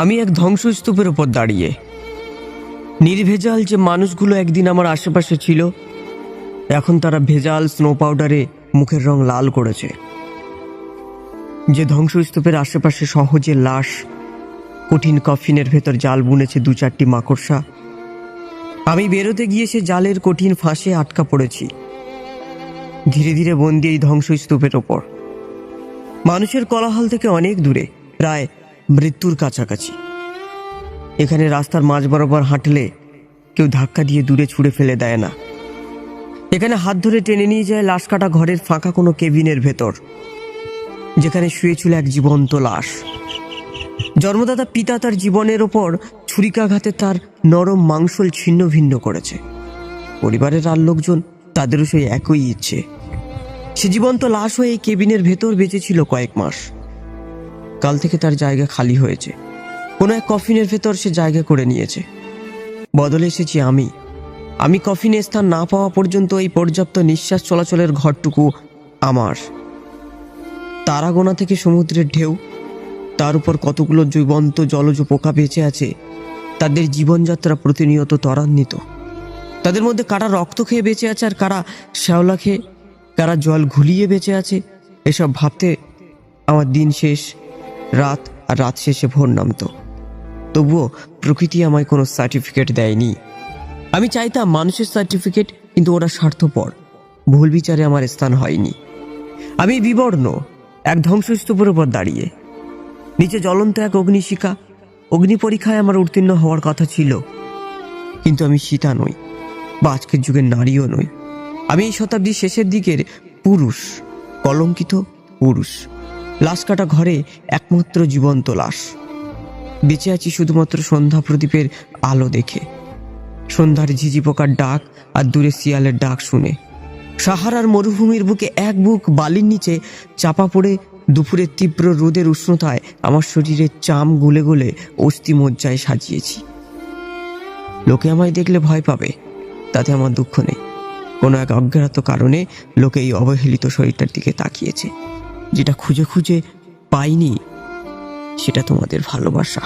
আমি এক ধ্বংসস্তূপের ওপর দাঁড়িয়ে। নির্ভেজাল যে মানুষগুলো একদিন আমার আশেপাশে ছিল, এখন তারা ভেজাল স্নো পাউডারে মুখের রং লাল করেছে। যে ধ্বংসস্তূপের আশেপাশে সহজে লাশ, কঠিন কফিনের ভেতর জাল বুনেছে দু চারটি মাকড়সা, আমি বেরোতে গিয়ে সে জালের কঠিন ফাঁসে আটকা পড়েছি। ধীরে ধীরে বন্দি এই ধ্বংসস্তূপের ওপর মানুষের কোলাহল থেকে অনেক দূরে, প্রায় মৃত্যুর কাছাকাছি। এখানে রাস্তার মাঝ বরাবর হাঁটলে কেউ ধাক্কা দিয়ে দূরে ছুঁড়ে ফেলে দেয় না। এখানে হাত ধরে টেনে নিয়ে যায় লাশ কাটা ঘরের ফাঁকা কোনো কেবিনের ভেতর, যেখানে শুয়েছিল এক জীবন্ত লাশ। জন্মদাতা পিতা তার জীবনের ওপর ছুরিকাঘাতে তার নরম মাংসল ছিন্ন ভিন্ন করেছে। পরিবারের আর লোকজন তাদেরও সেই একই ইচ্ছে। সে জীবন্ত লাশ হয়ে এই কেবিনের ভেতর বেঁচেছিল কয়েক মাস। কাল থেকে তার জায়গা খালি হয়েছে। কোনো এক কফিনের ভেতর সে জায়গা করে নিয়েছে। বদলে এসেছি আমি। আমি কফিনে স্থান না পাওয়া পর্যন্ত এই পর্যাপ্ত নিঃশ্বাস চলাচলের ঘরটুকু আমার। তারাগোনা থেকে সমুদ্রের ঢেউ, তার উপর কতগুলো জীবন্ত জলজ পোকা বেঁচে আছে, তাদের জীবনযাত্রা প্রতিনিয়ত ত্বরান্বিত। তাদের মধ্যে কারা রক্ত খেয়ে বেঁচে আছে আর কারা শ্যাওলা খেয়ে, কারা জল ঘুলিয়ে বেঁচে আছে, এসব ভাবতে আমার দিন শেষ। রাত আর রাত শেষে ভোর নামতো। তবুও প্রকৃতি আমায় কোনো সার্টিফিকেট দেয়নি। আমি চাইতাম মানুষের সার্টিফিকেট কিন্তু ওরা স্বার্থপর। ভুল বিচারে আমার স্থান হয়নি। আমি বিবর্ণ, এক ধ্বংসস্তূপের উপর দাঁড়িয়ে। নিচে জ্বলন্ত এক অগ্নিশিখা, অগ্নি পরীক্ষায় আমার উত্তীর্ণ হওয়ার কথা ছিল। কিন্তু আমি সীতা নই, বা আজকের যুগের নারীও নই। আমি এই শতাব্দীর শেষের দিকের পুরুষ, কলঙ্কিত পুরুষ। লাশ কাটা ঘরে একমাত্র জীবন্ত লাশ। বেঁচে আছি শুধুমাত্র সন্ধ্যা প্রদীপের আলো দেখে। সন্ধ্যার ঝিঝি পোকার ডাক আর দূরে শিয়ালের ডাক শুনে। সাহারার মরুভূমির বুকে এক বুক বালির নিচে চাপা পড়ে দুপুরের তীব্র রোদের উষ্ণতায় আমার শরীরের চাম গুলে গুলে অস্থি মজ্জায় সাজিয়েছি। লোকে আমায় দেখলে ভয় পাবে, তাতে আমার দুঃখ নেই। কোনো এক অজ্ঞাত কারণে লোকে এই অবহেলিত শরীরটার দিকে তাকিয়েছে। যেটা খুঁজে খুঁজে পাইনি সেটা তোমাদের ভালোবাসা।